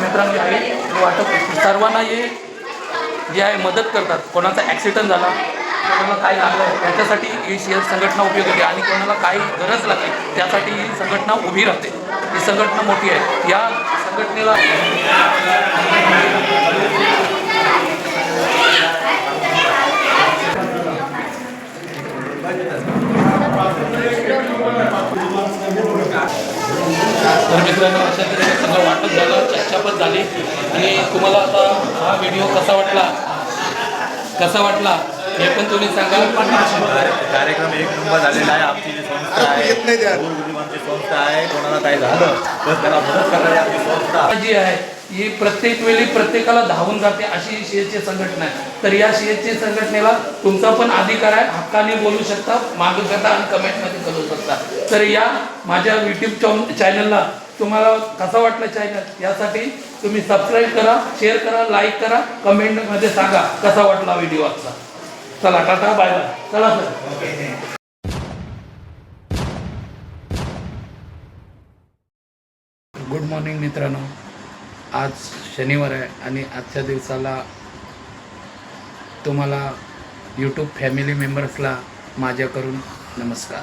मित्रांनी आहे हे वाटप सर्वांना हे जे आहे मदत करतात. कोणाचा ॲक्सिडेंट झाला कोणाला काय लागलं त्याच्यासाठी ही शेअर संघटना उपयोगी होते आणि कोणाला काही गरज लागते त्यासाठी ही संघटना उभी राहते. ही संघटना मोठी आहे. या संघटनेला तर मित्रांनो अशा तऱ्हेने सगळं वाटप झालं चर्चा पण झाली. आणि तुम्हाला आता हा व्हिडिओ कसा वाटला? कसा वाटला? हे पण तुम्ही सांगा कार्यक्रम एक नंबर झालेला आहे. आमची जी संस्था आहे गोरगरिबांची संस्था आहे कोणाला काय झालं तर त्याला मदत करणारी आमची संस्था. जी आहे ही प्रत्येक वेळी प्रत्येकाला धावून जाते अशी सीएचची संघटना आहे. तर या सीएचची संघटनेला तुमचा पण अधिकार आहे हक्काने बोलू शकता मागू शकता आणि कमेंटमध्ये करू शकता. तर या माझ्या यूट्यूब चॅनलला तुम्हाला कसा वाटलं चॅनल यासाठी तुम्ही सबस्क्राईब करा शेअर करा लाईक करा कमेंटमध्ये सांगा कसा वाटला व्हिडिओ आजचा. चला टाटा बाय बाय चला सर गुड मॉर्निंग मित्रांनो. आज शनिवार आहे आणि आजच्या दिवसाला तुम्हाला यूट्यूब फॅमिली मेंबर्सला माझ्याकडून नमस्कार.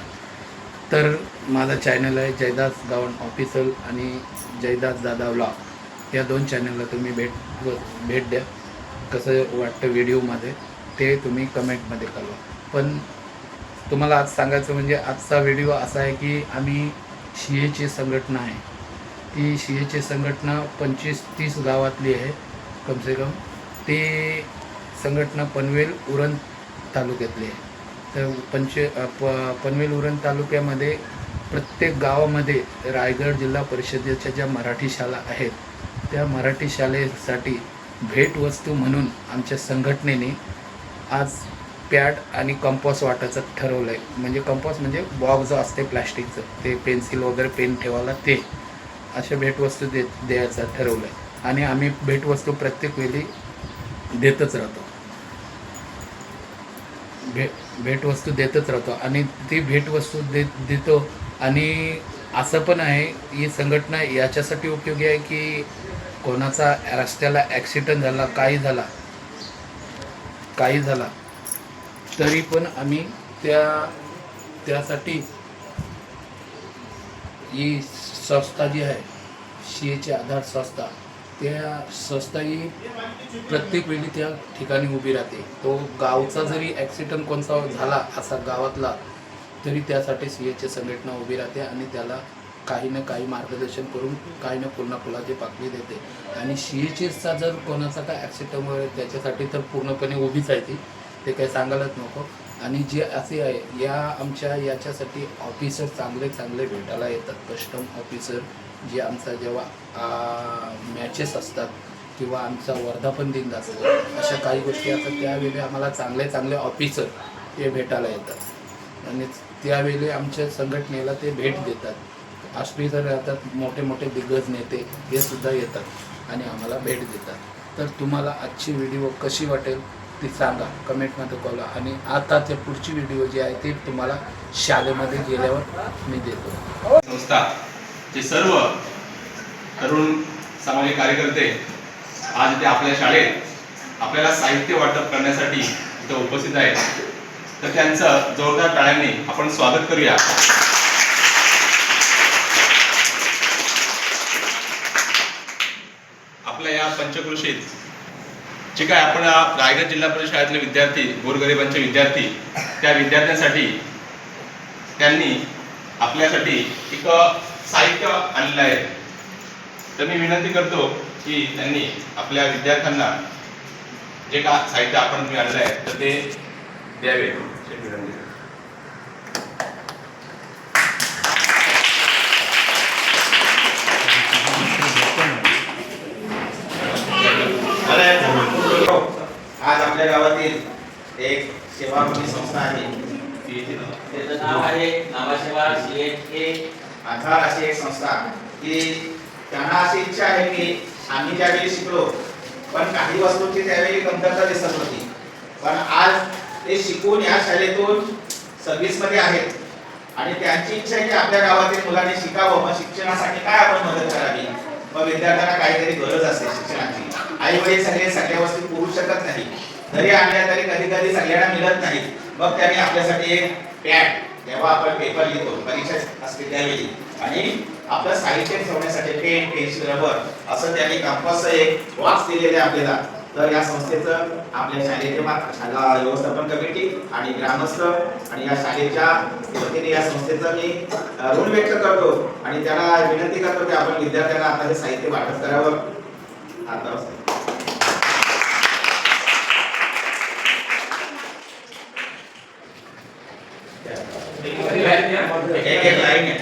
तर माझा चॅनल आहे जयदास गावण ऑफिसल आणि जयदास दादा व्लॉग या दोन चॅनलला तुम्ही भेट भेट द्या. कसं वाटतं व्हिडिओमध्ये ते तुम्ही कमेंटमध्ये कळवा. पण तुम्हाला आज सांगायचं म्हणजे आजचा व्हिडिओ असा आहे की आम्ही शिएची संघटना आहे. ती शिएची संघटना पंचवीस तीस गावातली आहे कमसे कम. ती संघटना पनवेल उरण तालुक्यातली आहे. तर पंच प पनवेल उरण तालुक्यामध्ये प्रत्येक गावामध्ये रायगड जिल्हा परिषदेच्या ज्या मराठी शाळा आहेत त्या मराठी शाळेसाठी भेटवस्तू म्हणून आमच्या संघटनेने आज पॅड आणि कंपॉस वाटायचं ठरवलं आहे म्हणजे कंपॉस म्हणजे बॉक्स जो असते प्लॅस्टिकचं ते पेन्सिल वगैरे पेन ठेवायला ते. अशा भेटवस्तू दे द्यायचं ठरवलं आहे आणि आम्ही भेटवस्तू प्रत्येक वेळी देतच राहतो. भे भेटवस्तू देतच राहतो. आणि ती भेटवस्तू दे देतो. आणि असं पण आहे ही संघटना याच्यासाठी उपयोगी आहे की कोणाचा रस्त्याला ॲक्सिडेंट झाला काही झाला काही झाला तरी पण आम्ही त्या त्यासाठी ही संस्था जी आहे शीएची आधार संस्था त्या संस्था ही प्रत्येक वेळी त्या ठिकाणी उभी राहते. तो गावचा जरी ॲक्सिडंट कोणता झाला असा गावातला तरी त्यासाठी सीएची संघटना उभी राहते आणि त्याला काही ना काही मार्गदर्शन करून काही ना पूर्ण फुलाची पाकळी देते. आणि सीएचचा जर कोणाचा काय ॲक्सिडंट वगैरे त्याच्यासाठी तर पूर्णपणे उभीच आहे ती. ते काही सांगायलाच नको. आणि जे असे आहे या आमच्या याच्यासाठी ऑफिसर चांगले चांगले भेटायला येतात. कस्टम ऑफिसर जे आमचा जेव्हा मॅचेस असतात किंवा आमचा वर्धापन दिन असतो अशा काही गोष्टी असतात त्यावेळी आम्हाला चांगले चांगले ऑफिसर हे भेटायला येतात. आणि त्यावेळी आमच्या संघटनेला ते भेट देतात. ऑफिसर राहतात मोठे मोठे दिग्गज नेते हे सुद्धा येतात आणि आम्हाला भेट देतात. तर तुम्हाला आजची व्हिडिओ कशी वाटेल? ती सांगा कमेंटमध्ये कळवा आणि आता ते पुढची व्हिडिओ जे आहे ते तुम्हाला शाळेमध्ये गेल्यावर मी देतो. संस्था जे सर्व तरुण सामाजिक कार्यकर्ते आज इथे आपल्या शाळेत आपल्याला साहित्य वाटप करण्यासाठी इथं उपस्थित आहेत. तर त्यांचं जोरदार टाळ्यांनी आपण स्वागत करूया. आपल्या या पंचकृषीत जे काय आपण रायगड जिल्हा परिषद शाळेतले विद्यार्थी गोरगरिबांचे विद्यार्थी त्या विद्यार्थ्यांसाठी त्यांनी आपल्यासाठी एक साहित्य आणलेलं आहे. तर मी विनंती करतो की त्यांनी आपल्या विद्यार्थ्यांना जे का साहित्य आपण आणलं आहे तर ते द्यावे अशी विनंती करतो. आज आपल्या गावातील एक सेवाभावी संस्था आहे. त्याचं नाव आहे नावासेवा सीएचए आधार अशी एक संस्था की त्यांना अशी इच्छा आहे की आम्ही ज्यावेळी शिकलो पण काही वस्तूंची त्यावेळी कमतरता दिसत होती पण आज ते शिकून या शाळेतून सर्व्हिसमध्ये आहेत. आणि त्यांची इच्छा आहे की आपल्या गावातील मुलांनी शिकावं मग शिक्षणासाठी काय आपण मदत करावी? पण विद्यार्थ्यांना काहीतरी गरज असते शिक्षणाची. आई वडील सगळे सगळ्या वस्तू पुरू शकत नाही. जरी आणल्या तरी कधी कधी सगळ्यांना मिळत नाही मग त्यांनी आपल्यासाठी एक पॅड जेव्हा आपण पेपर लिहितो परीक्षा असते त्यावेळी आणि आपलं साहित्य ठेवण्यासाठी पेन पेन्सिल रबर असं त्यांनी कंपस एक बॉक्स दिलेले आपल्याला. तर या संस्थेचं आपल्या शाळेचे व्यवस्थापन कमिटी आणि ग्रामस्थ आणि या शाळेच्या वतीने या संस्थेचा मी ऋण व्यक्त करतो. आणि त्याला विनंती करतो की आपण विद्यार्थ्यांना आता हे साहित्य वाटप करावं. आता एक एक लाईन आहे.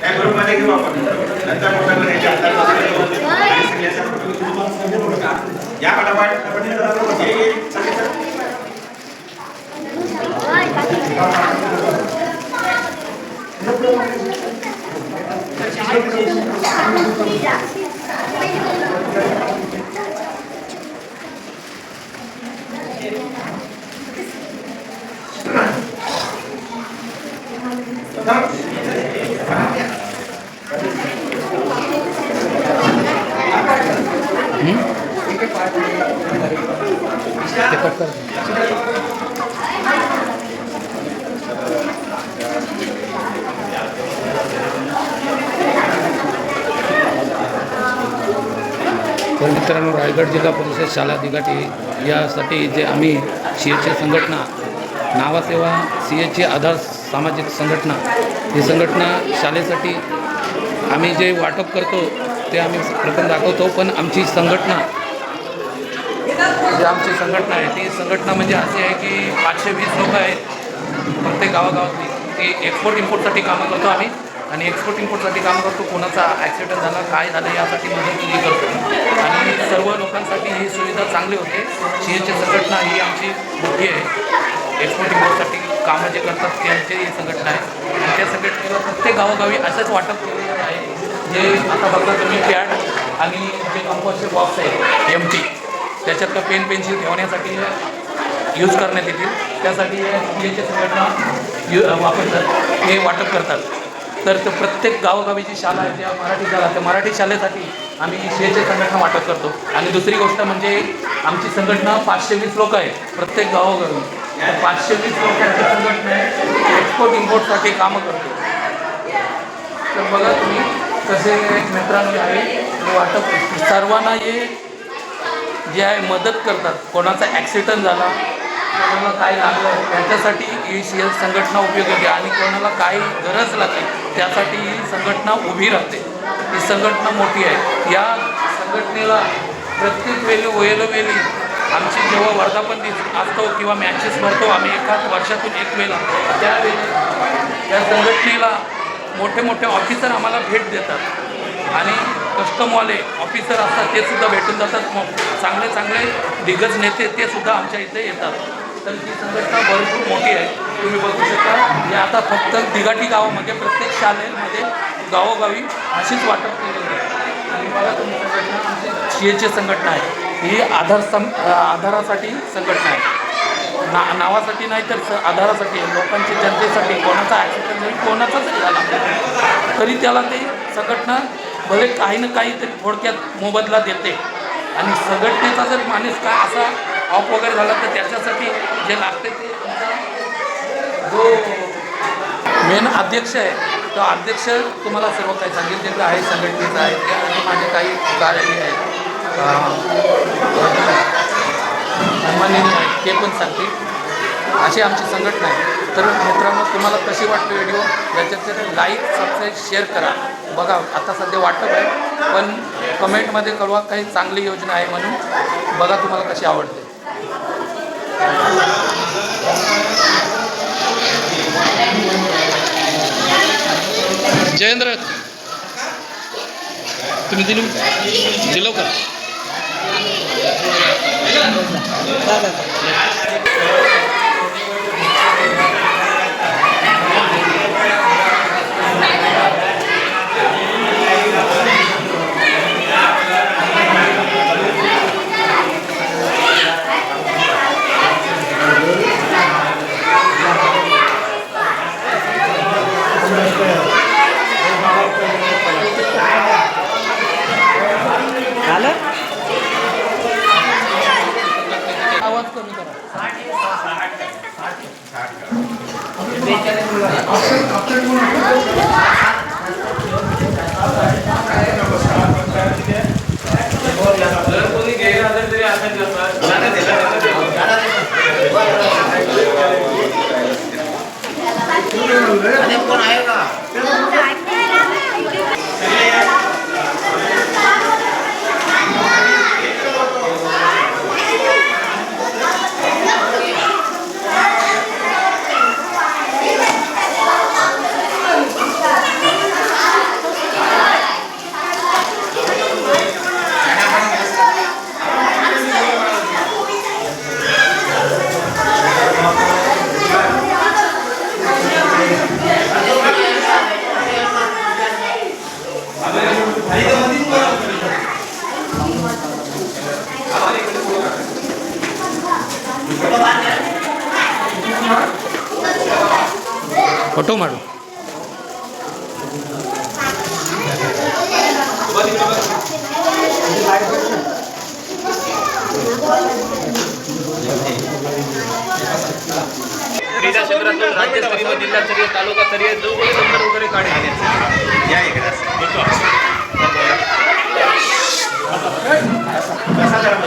त्या ग्रुपमध्ये घेऊ आपण. नंतर मोठा करायच्या या पटापट. ये, ये, चल, चल. ते कट कर तर मित्रांनो रायगड जिल्हा परिषद शाळा दिघाटी यासाठी जे आम्ही सी एचची संघटना नावासेवा सी एचची आधार सामाजिक संघटना ही संघटना शाळेसाठी आम्ही जे वाटप करतो ते आम्ही प्रथम दाखवतो पण आमची संघटना जी आमची संघटना आहे ती संघटना म्हणजे अशी आहे की पाचशे वीस लोक आहेत प्रत्येक गावागावातली ती एक्सपोर्ट इम्पोर्टसाठी कामं करतो आम्ही. आणि एक्सपोर्ट इम्पोर्टसाठी काम करतो कोणाचा ॲक्सिडेंट झाला काय झालं यासाठी मदत उभी करतो. आणि सर्व लोकांसाठी ही सुविधा चांगली होते. सी एच संघटना ही आमची मोठी आहे. एक्सपोर्ट इम्पोर्टसाठी कामं जे करतात त्यांची ही संघटना आहे. आणि त्या संघटनेला प्रत्येक गावोगावी असंच वाटप केलेलं आहे. जे आता बघता तुम्ही पॅड आणि जे कंपोस्टचे बॉक्स आहे एम टी त्याच्यातलं पेन पेन्सिल ठेवण्यासाठी यूज करण्यात येतील. त्यासाठी याची संघटना यू वापरतात हे वाटप करतात. तर ते प्रत्येक गावोगावी जी शाळा आहे त्या मराठी शाळा त्या मराठी शाळेसाठी आम्ही शेचे संघटना वाटप करतो. आणि दुसरी गोष्ट म्हणजे आमची संघटना पाचशे वीस लोक आहे प्रत्येक गावोगावी. तर पाचशे वीस लोकांची संघटना आहे एक्सपोर्ट इम्पोर्टसाठी कामं करतो. तर बघा तुम्ही कसे मित्रांनी आहे वाटप सर्वांना हे जे आहे मदत करतात. कोणाचा ॲक्सिडंट झाला कोणाला काय लागलं त्याच्यासाठी ही सी एल संघटना उपयोगी आणि कोणाला काही गरज लागते त्यासाठी ही संघटना उभी राहते. ही संघटना मोठी आहे. या संघटनेला प्रत्येक वेळी वेळोवेळी आमची जेव्हा वर्धापन दिन असतो किंवा मॅचेस भरतो आम्ही एकाच वर्षातून एक वेळेला त्यावेळी या संघटनेला मोठे मोठे ऑफिसर आम्हाला भेट देतात. आणि कस्टमवाले ऑफिसर असतात ते सुद्धा भेटून जातात. मग चांगले चांगले दिग्गज नेते ते सुद्धा आमच्या इथे येतात. तर ही संघटना भरपूर मोठी आहे. तुम्ही बघू शकता. हे आता फक्त दिघाटी गावामध्ये प्रत्येक शाळेमध्ये गावोगावी अशीच वाटप केलेली आहे आणि मला तुम्ही संघटना आमची सी एची संघटना आहे. ही आधार सं आधारासाठी संघटना आहे. ना नावासाठी नाही तर आधारासाठी आहे. लोकांची जनतेसाठी कोणाचा ॲक्सिडेंट जरी कोणाचा जरी झाला. तरी त्याला ते संघटना भले काही ना काहीतरी थोडक्यात मोबदला देते. आणि संघटनेचा जर माणूस काय असा ऑफ वगैरे झाला तर त्याच्यासाठी जे लागते ते जो मेन अध्यक्ष आहे तो अध्यक्ष तुम्हाला सर्व काही सांगेल. जे आहे संघटनेचं आहे. ते आणि माझे काही कार्य आहेत. सन्माननीय आहेत ते पण सांगतील. अशी आमची संघटना आहे. तर मित्रांनो तुम्हाला कशी वाटली व्हिडिओ याच्यात लाईक सबस्क्राईब शेअर करा. बघा आता सध्या वाटप आहे पण कमेंटमध्ये कळवा काही चांगली योजना आहे म्हणून. बघा तुम्हाला कशी आवडते. जयेंद्र तुम्ही दिली दिलो का जर कोणी गैरहजर जरी असेल तर फोटो मारू। क्रीडा क्षेत्रातून राज्यस्तरीय व जिल्हास्तरीय तालुकास्तरीय जो कोणी नंबर वगैरे काढेल या इकडे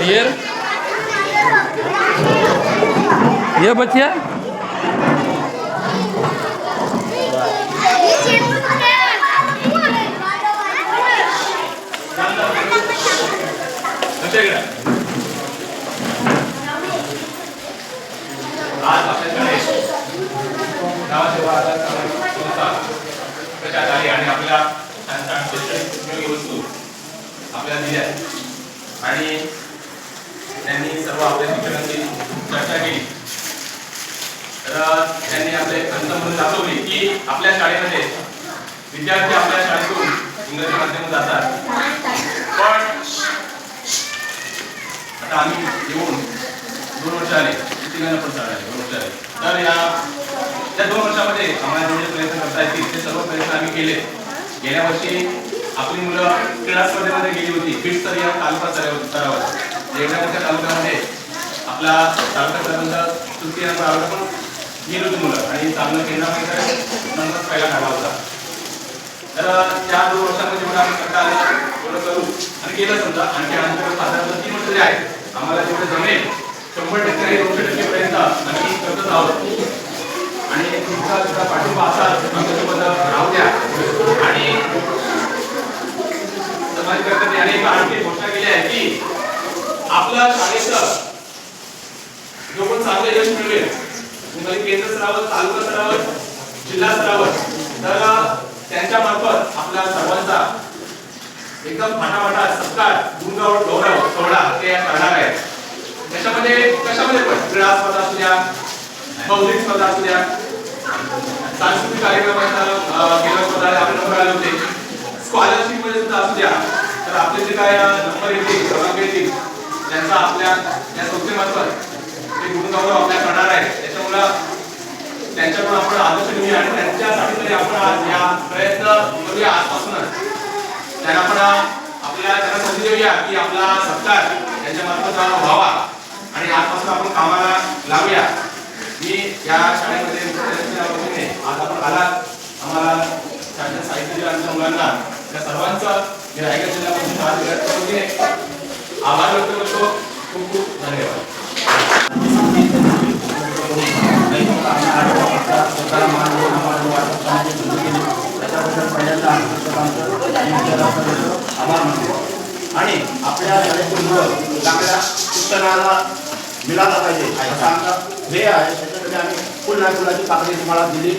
ये ये बच्चिया आज आपल्याकडे गावासेवा आधार संस्था त्याच्यात आली आणि आपल्या छान छान शैक्षणिक ये वस्तू आपल्याला दिल्या. आणि त्यांनी सर्व आपल्या शिक्षणाची चर्चा केली. तर त्यांनी आपले अंत म्हणून दाखवली की आपल्या शाळेमध्ये विद्यार्थी आपल्या शाळेतून इंग्रजी माध्यमात जातात. पण आता आम्ही येऊन दोन वर्ष आले तिघांना पण शाळा आहे दोन वर्ष आले तर या त्या दोन वर्षामध्ये आम्हाला जेवढे प्रयत्न करता येतील ते सर्व प्रयत्न आम्ही केले. गेल्या वर्षी आपली मुलं क्रीडा स्पर्धेमध्ये गेली होती बीड स्तरीय तालुका स्तरावर स्तरावर. मोठ्या तालुक्यामध्ये आपला तालुका स्तरावर तृतीय नंबर आवड पण निरुद्ध मुलं. आणि चांगलं केंद्रामध्ये तर नंबर पहिला काढला होता. तर त्या दोन वर्षामध्ये जेवढं आम्ही करता आलं. तेवढं करू. आणि केलं समजा. आणखी आमच्याकडे साधारण तीन वर्ष जे आहेत. आम्हाला जेवढे जमेल शंभर टक्के आणि दोनशे टक्के पर्यंत आम्ही करतच आहोत. आणि तुमचा सुद्धा पाठिंबा असाल आमच्यासोबत राहू द्या. आणि समाजकर्त्यांनी अनेक आणखी घोषणा केली आहे की आपल्या शाळेचं जो पण चांगलं यश मिळवेल. म्हणजे केंद्र स्तरावर तालुका स्तरावर जिल्हा स्तरावर. तर त्यांच्या मार्फत आपल्या सर्वांचा एकदम फाटाफाटा सत्कार गुणगाव गौरव सोहळा ते करणार आहे त्याच्यामध्ये कशामध्ये पण? क्रीडा स्पर्धा असू द्या बौद्धिक स्पर्धा असू द्या. सांस्कृतिक कार्यक्रमांचा अं, स्पर्धा आपले नंबर आले होते. स्कॉलरशिपमध्ये सुद्धा असू द्या. तर आपले जे काय नंबर येतील क्रमांक येतील त्यांचा आपल्या या संस्थेमार्फत ते करणार त्याच्यामुळं आपण आदर्श घेऊया आणि त्यांच्यासाठी तरी आपण आज या प्रयत्न करूया आजपासूनच. त्यांना आपण आपल्या त्यांना संधी देऊया की आपला सत्कार त्यांच्या मार्फत व्हावा आणि आजपासून आपण कामाला लावूया. मी या शाळेमध्ये मुख्याध्यापकाच्या वतीने आज आपण आला आम्हाला शाळेच्या साहित्य दिलं आमच्या मुलांना त्या सर्वांचं मी रायगड जिल्ह्यापासून शाळा दिल्याच्या वतीने आभार व्यक्त करतो खूप खूप धन्यवाद स्वतःला मान देऊन आम्हाला वाटप करण्याची संधी दिली त्याच्याबद्दल पहिल्यांदा आम्ही शिक्षकांचं आणि विद्यार्थ्यांचं आभार मानतो आणि आपल्या शाळेतील मुलं चांगल्या शिक्षणाला मिळाला पाहिजे असं आमचं ध्येय आहे त्याच्यासाठी आम्ही फुल नाही फुलाची कागदी तुम्हाला दिली.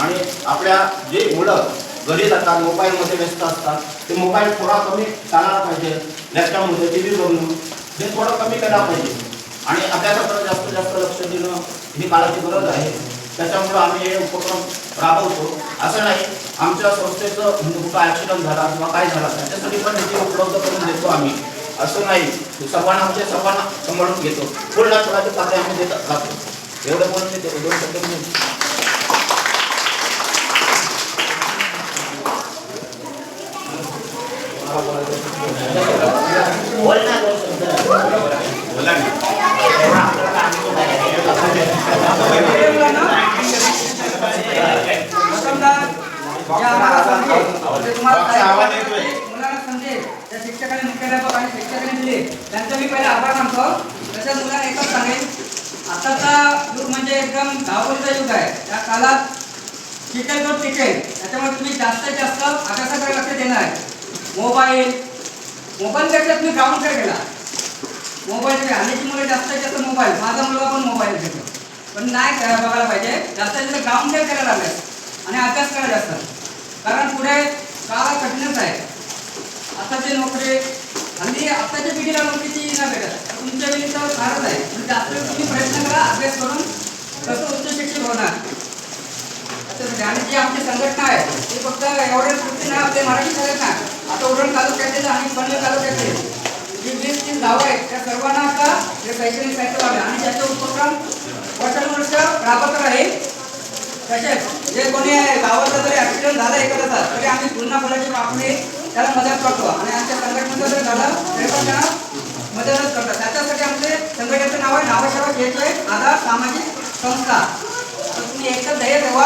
आणि आपल्या जे मुलं घरी जातात मोबाईलमध्ये व्यस्त असतात ते मोबाईल थोडा कमी चालला पाहिजे. लॅपटॉपमध्ये टी व्ही बघणं हे थोडं कमी केला पाहिजे. आणि अभ्यासाकडे जास्त जास्त लक्ष देणं ही काळाची गरज आहे. त्याच्यामुळं आम्ही हे उपक्रम राबवतो. असं नाही आमच्या संस्थेचं म्हणजे कुठं ॲक्सिडंट झाला किंवा काय झाला त्याच्यासाठी पण निधी उपलब्ध करून देतो आम्ही. असं नाही सर्वांना म्हणजे सर्वांना सांभाळून घेतो. पूर्ण फुलाचे पाकळे आम्ही देत राहतो एवढं बोलून मी देतो दोन शब्द मी बोल ना दोन शब्द बोला ना आपल्याला जे आम्हाला समजेल, ते तुम्हाला बॉक्सचा आवाज काय येतोय. मुलांना समजेल त्या शिक्षकांनी मुख्याध्यापक आणि शिक्षकांनी दिले त्यांचा मी पहिले आभार मानतो तसेच मुलांना एकच सांगेन आताचा युग म्हणजे एकदम धावपळीचा युग आहे त्या काळात टिकेल तो टिकेल त्याच्यामुळे तुम्ही जास्तीत जास्त अभ्यासाकडे लक्ष देणार आहे. मोबाईल. मोबाईलपेक्षा तुम्ही ग्राउंड गेला. केला मोबाईल हल्लीची मुलं जास्तीत जास्त मोबाईल. माझा मुलगा पण मोबाईल घेतो. पण नाही बघायला पाहिजे. जास्तीत जास्त ग्राउंड खेळ करायला लागले आणि अभ्यास करायला जास्त. कारण पुढे काळ कठीणच आहे. आताची नोकरी हल्ली आताच्या पिढीला नोकरीची ना भेटत. तुमच्या वेळी तर फारच आहे. जास्त तुम्ही प्रयत्न करा अभ्यास करून कसं उच्च शिक्षण होणार. तर म्हणजे आणि जी आमची संघटना आहे ती फक्त एवढ्याच पुरती नाही आपली मराठी संघटना. आता उरण तालुक्यातील आणि पनवेल तालुक्यातील. जी वीस तीस गावं आहेत त्या सर्वांना आता हे शैक्षणिक साहित्य लावले आणि त्याचे उपक्रम वर्षानुवर्ष राबत राहील तसेच जे कोणी गावाचा जरी ऍक्सिडेंट झाला एखाद्याचा तरी आम्ही पुन्हा मुलाची आपली त्याला मदत करतो. आणि आमच्या संघटनेचं जर झालं तरी पण त्यांना मदतच करतो त्याच्यासाठी आमचे संघटनेचं नाव आहे नावाशिवाय घेतलं आहे आधार सामाजिक संस्था तर तुम्ही एकच धैर्य ठेवा.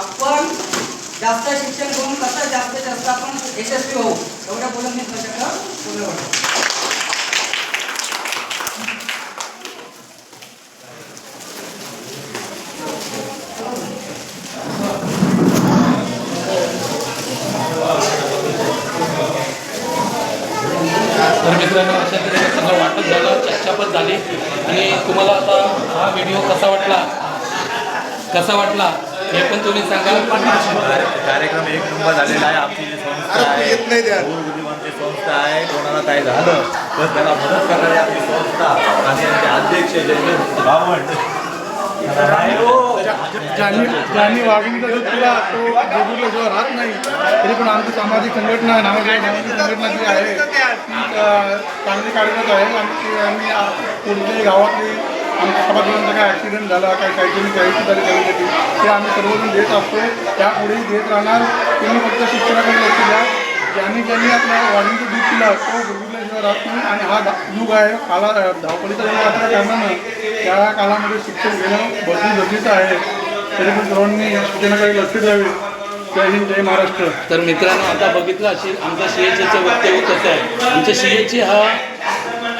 आपण जास्त शिक्षण करून कसं जास्त जास्त आपण यशस्वी होऊ एवढ्या बोलून मी तुमच्याकडं पूर्ण वाटतो तर मित्रांनो अशा सगळं वाटप झालं चर्चा पण झाली. आणि तुम्हाला आता हा व्हिडिओ कसा वाटला? कसा वाटला? हे पण तुम्ही सांगा. कार्य- कार्यक्रम एक नंबर झालेला आहे. आमची जी संस्था आहे गुरुगुरीवांची संस्था आहे. कोणाला काय झालं तर त्याला मदत करणारी आमची संस्था. आणि आमचे अध्यक्ष जयंत बावण ज्यांनी ज्यांनी वाघिणीचा दूध पिला तो जेजूरला जेव्हा राहत नाही. तरी पण आमची सामाजिक संघटना नावाची सामाजिक संघटना जी आहे ती चांगली कार्यरत आहे. आमची आम्ही कोणत्याही गावातली आमच्या सभासदांचा काय ॲक्सिडेंट झाला काय काहीतरी काही झाली त्यासाठी ते आम्ही सर्वजण देत असतो. त्यापुढेही देत राहणार. तुम्ही फक्त शिक्षणाकडे लक्ष द्या. ज्यांनी ज्यांनी आपल्या वाढीचं दूध पिला तो गुरुला राहत नाही आणि हा युग आहे. काला धावपळीचा युग असल्या कारणानं त्या काळामध्ये शिक्षण घेणं भरपूर गरजेचं आहे. तरी पण सर्वांनी या शिक्षणाकडे लक्ष द्यावे. जय हिंद जय महाराष्ट्र. तर मित्रांनो आता बघितलं असेल आमच्या सीएचचं वक्तव्य कसं आहे? आमच्या एच हा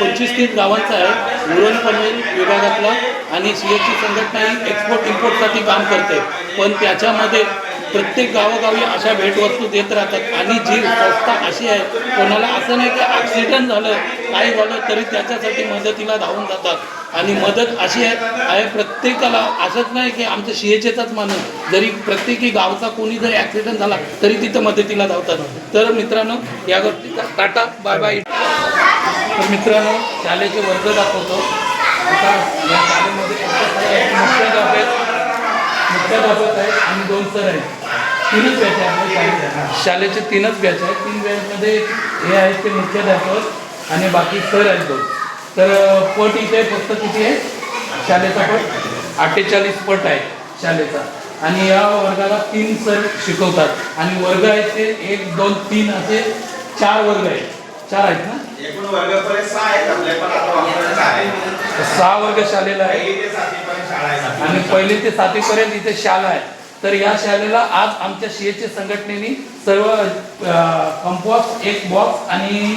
पंचवीस तीस गावांचा आहे. उरण पनवेल विभागातला आणि सीएची संघटना ही एक्सपोर्ट इम्पोर्टसाठी काम करते. पण त्याच्यामध्ये प्रत्येक गावोगावी अशा भेटवस्तू देत राहतात. आणि जी संस्था अशी आहे कोणाला असं नाही की ॲक्सिडेंट झालं काही झालं तरी त्याच्यासाठी मदतीला धावून जातात. आणि मदत अशी आहे आहे प्रत्येकाला असंच नाही की आमचं शिएचेचाच माणूस. जरी प्रत्येकी गावचा कोणी जरी ॲक्सिडेंट झाला तरी तिथं मदतीला धावतात. तर मित्रांनो या गोष्टी टाटा बाय बाय तर मित्रांनो शालेचे वर्ग दाखवतो. आता या शाळेमध्ये मुख्याध्यापक आहेत मुख्याध्यापक आहेत आणि दोन सर आहेत तीनच बॅच आहेत. शाळेत शाळेचे तीनच बॅच आहेत तीन बॅचमध्ये हे आहेत ते मुख्याध्यापक आणि बाकी सर आहेत दोन. तर पट इथे फक्त किती आहे? शाळेचा पट? अठ्ठेचाळीस पट आहे शाळेचा आणि या वर्गाला तीन सर शिकवतात. आणि वर्ग आहेत ते एक दोन तीन असे चार वर्ग आहेत. चार आहेत ना? एकूण वर्गपर्यंत सहा आहेत आपल्या पण आता वापरण्यात आहे तर सहा वर्ग शाळेला आहे. आणि पहिली ते सातवीपर्यंत इथे शाळा आहे. तर या शाळेला आज आमच्या सीएचे संघटनेने सर्व कंपोस्ट एक बॉक्स आणि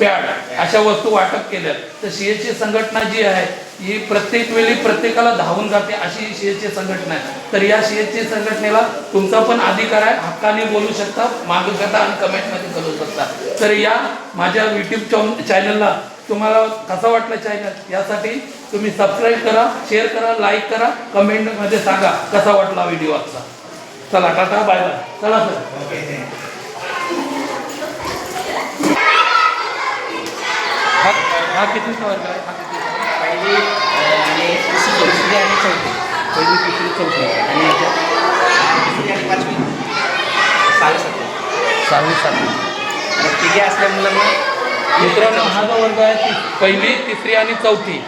पॅड अशा वस्तू वाटप केल्या तर सीएची संघटना जी आहे ही प्रत्येक वेळी प्रत्येकाला धावून जाते अशी सीएची संघटना आहे. तर या सीएची संघटनेला तुमचा पण अधिकार आहे हक्काने बोलू शकता मागू शकता आणि कमेंटमध्ये करू शकता. तर या माझ्या यूट्यूब चॅनलला तुम्हाला कसं वाटलं चॅनल यासाठी तुम्ही सबस्क्राईब करा शेअर करा लाईक करा कमेंटमध्ये सांगा कसा वाटला व्हिडिओ आजचा. चला टाटा बाय बाय चला सर हा किती कितीचा आहे? पहिली तिसरी चौथी आणि याच्यात तिसरी आणि पाचवी सहावी सातवी. सहावी सातवी. आणि तिघे असल्या मुलांना मित्रांनो हा जो वर्ग आहे ती पहिली तिसरी आणि चौथी.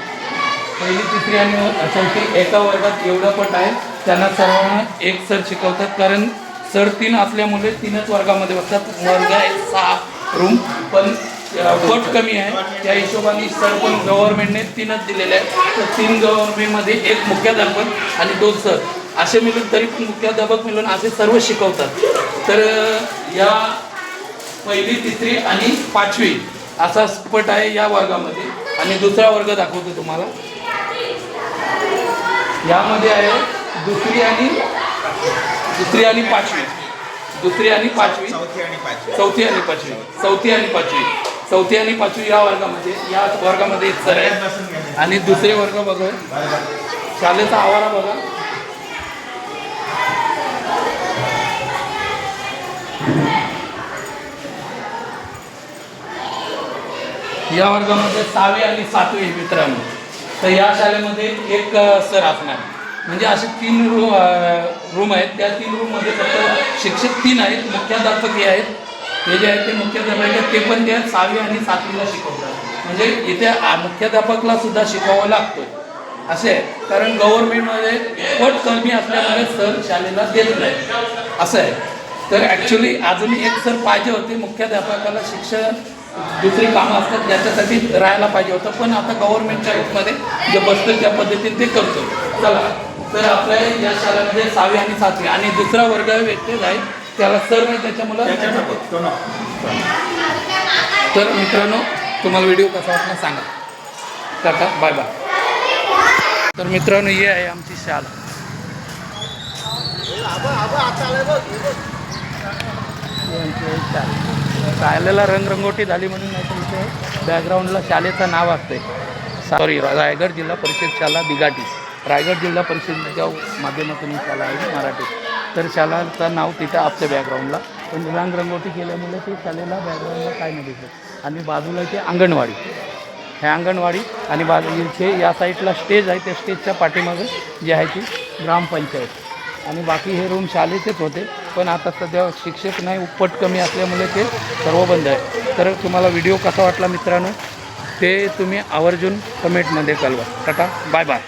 पहिली तिसरी आणि चौथी एका वर्गात एवढं पट आहे. त्यांना सर्वांना एक सर शिकवतात कारण सर तीन असल्यामुळे तीनच वर्गामध्ये बसतात. वर्ग आहे सहा रूम पण पट कमी आहे. त्या हिशोबाने सर पण गव्हर्नमेंटने तीनच दिलेले आहेत. तर तीन गव्हर्नमेंटमध्ये एक मुख्याध्यापक आणि दोन सर. असे मिळून तरी पण मुख्याध्यापक मिळून असे सर्व शिकवतात. तर या पहिली तिसरी आणि पाचवी असा स्पट आहे या वर्गामध्ये. आणि दुसरा वर्ग दाखवतो तुम्हाला. यामध्ये आहे दुसरी आणि दुसरी आणि पाचवी. दुसरी आणि पाचवी. चौथी आणि पाचवी. चौथी आणि पाचवी. चौथी आणि पाचवी या वर्गामध्ये या वर्गामध्ये एक सर आहे आणि दुसरे वर्ग बघा शाळेचा आवारा बघा. या वर्गामध्ये सहावी आणि सातवी मित्रांनो. तर या शाळेमध्ये एक सर असणार म्हणजे असे तीन रू रूम आहेत. त्या तीन रूममध्ये फक्त शिक्षक तीन आहेत मुख्याध्यापक हे आहेत. हे जे आहेत ते मुख्याध्यापक आहेत ते पण ते सहावी आणि सातवीला शिकवतात. म्हणजे इथे मुख्याध्यापकला सुद्धा शिकवावं लागतं असे आहे. कारण गव्हर्नमेंटमध्ये पट कमी असल्यामुळे सर शाळेला देत नाही. असं आहे. तर ॲक्च्युली अजून एक सर पाहिजे होते मुख्याध्यापकाला शिक्षण दुसरी कामं असतात ज्याच्यासाठी राहायला पाहिजे होतं. पण आता गव्हर्नमेंटच्या रूपमध्ये जे बसतं त्या पद्धतीने ते करतो चला. तर आपल्या या शाळेमध्ये सहावी आणि सातवी आणि दुसरा वर्ग व्यक्तीच आहे. त्याला सर नाही त्याच्यामुळं तर मित्रांनो तुम्हाला व्हिडिओ कसा वाटला सांगा. टाटा बाय बाय तर मित्रांनो ही आहे आमची शाळा शाळेला रंगरंगोटी झाली म्हणून नाही इथे बॅकग्राऊंडला शाळेचं नाव असते सॉरी रायगड जिल्हा परिषद शाळा बिगाटी. रायगड जिल्हा परिषदेच्या माध्यमातून शाळा आहे मराठीत तर शालाचं नाव तिथं आपल्या बॅकग्राऊंडला पण रंगरंगोटी केल्यामुळे ते शाळेला बॅकग्राऊंडला काय नाही दिसत. आणि बाजूला ते अंगणवाडी. हे अंगणवाडी आणि बाजू इथे या साईडला स्टेज आहे. त्या स्टेजच्या पाठीमागं जी आहे ती ग्रामपंचायत. आणि बाकी हे रूम शाळेचेच होते. पण आता सध्या शिक्षक नाही उपट कमी असल्यामुळे ते सर्व बंद आहे. तर तुम्हाला व्हिडिओ कसा वाटला मित्रांनो? ते तुम्ही आवर्जून कमेंटमध्ये कळवा. Tata bye bye